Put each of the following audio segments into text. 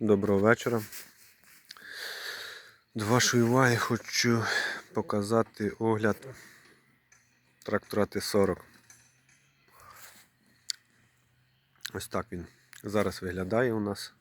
Доброго вечора. До вашої уваги хочу показати огляд трактора Т-40. Ось так він зараз виглядає у нас.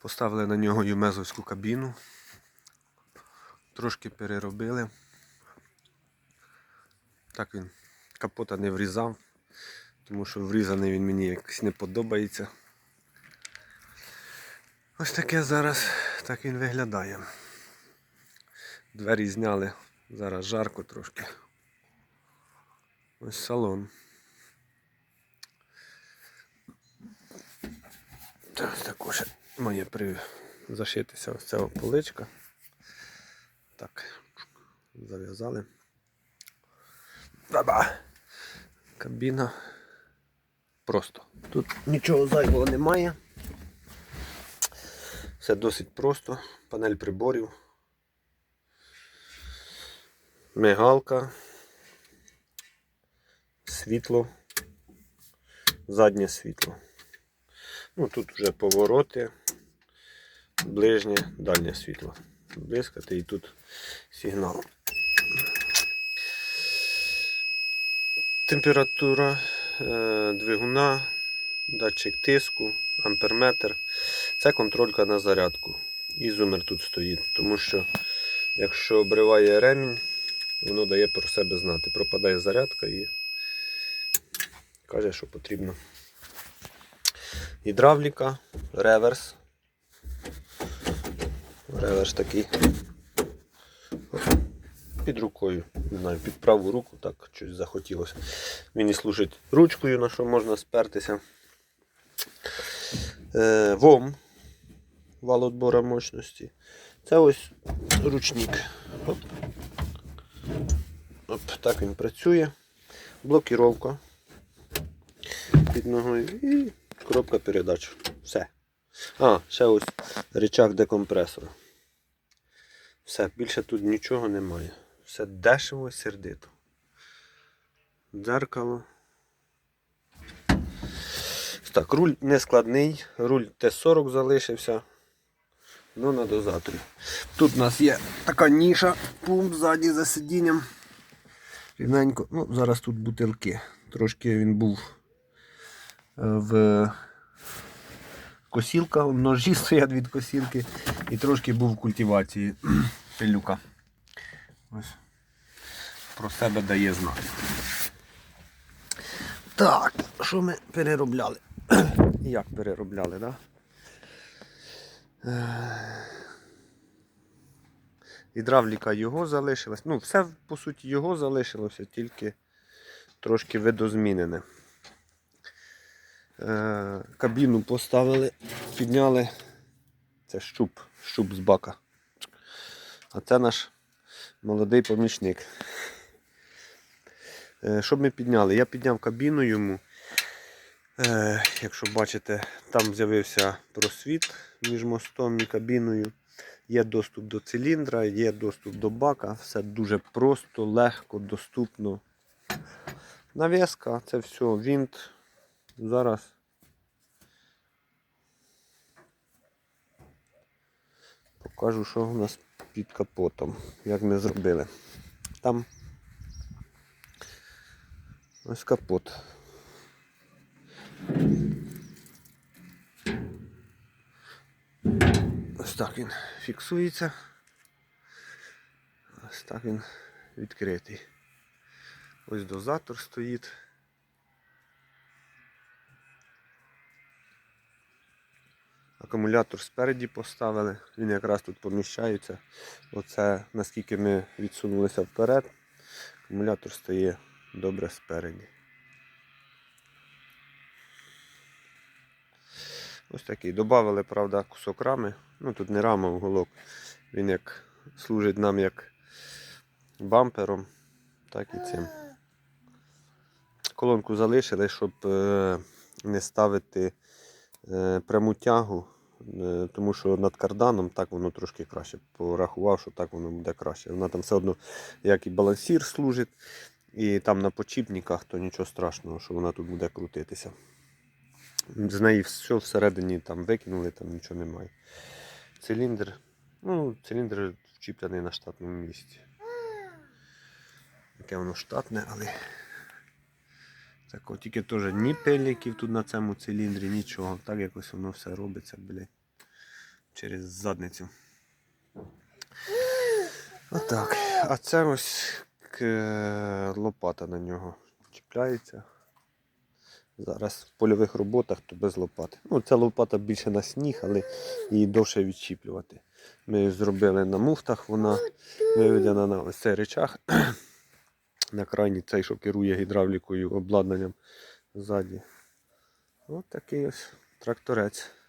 Поставили на нього юмезовську кабіну. Трошки переробили. Так він капота не врізав, тому що врізаний він мені якось не подобається. Ось таке зараз так він виглядає. Двері зняли, зараз жарко трошки. Ось салон. Ось також має при... зашитися ось ця поличка. Так, зав'язали. Баба! Кабіна. Просто. Тут нічого зайвого немає. Все досить просто. Панель приборів. Мигалка. Світло. Заднє світло. Ну, тут вже повороти, ближнє, дальнє світло. Блискати і тут сигнал. Температура е, двигуна, датчик тиску, амперметр. Це контролька на зарядку. І зумер тут стоїть, тому що якщо обриває ремінь, воно дає про себе знати. Пропадає зарядка і каже, що потрібно гідравліка, реверс. Реверс такий. Під рукою, не знаю, під праву руку, так щось захотілося. Він і служить ручкою, на що можна спертися. Е, ВОМ, вал отбора мощності. Це ось ручник. Оп. Оп, так він працює. Блокіровка під ногою і коробка передач. Все. А, ще ось рычаг декомпресора. Все, більше тут нічого немає. Все дешево сердито. Дзеркало. Так, руль не складний, руль Т-40 залишився. Ну, на дозаторі. Тут у нас є така ніша, пумп ззаді за сидінням. Рівненько. Ну, зараз тут бутилки. Трошки він був в косілка, ножі стоять від косілки і трошки був в культивації пилюка. Ось. Про себе дає знати. Так, що ми переробляли? Як переробляли, так? Да? Е, Гідравліка його залишилась. Ну, все по суті його залишилося, тільки трошки видозмінене. Е, Кабіну поставили, підняли. Це щуп, щуп з бака. А це наш молодий помічник. Е, Що ми підняли? Я підняв кабіну йому. Е, Якщо бачите, там з'явився просвіт між мостом і кабіною. Є доступ до циліндра, є доступ до бака. Все дуже просто, легко, доступно. Навіска, це все, вінт. Зараз. Покажу, що у нас під капотом, як ми зробили. Там ось капот. Ось так він фіксується. Ось так він відкритий. Ось дозатор стоїть. Акумулятор спереді поставили, він якраз тут поміщається. Оце наскільки ми відсунулися вперед, акумулятор стає добре спереді. Ось такий. Добавили, правда, кусок рами. Ну тут не рама, а уголок. Він як служить нам як бампером, так і цим. Колонку залишили, щоб е, не ставити пряму тягу, е, тому що над карданом так воно трошки краще. Порахував, що так воно буде краще. Вона там все одно як і балансір служить, і там на почіпниках, то нічого страшного, що вона тут буде крутитися. З неї все всередині там викинули, там нічого немає. Циліндр. Ну, циліндр вчіплений на штатному місці. Яке воно штатне, але. Так, от, тільки теж ні пильників тут на цьому циліндрі, нічого. Так якось воно все робиться, блядь, через задницю. Отак. А це ось лопата на нього чіпляється. Зараз в польових роботах то без лопати. Ну, ця лопата більше на сніг, але її довше відчіплювати. Ми її зробили на муфтах, вона виведена на ось цей речах. На крайній цей, що керує гідравлікою, обладнанням ззаді. Ось такий ось тракторець.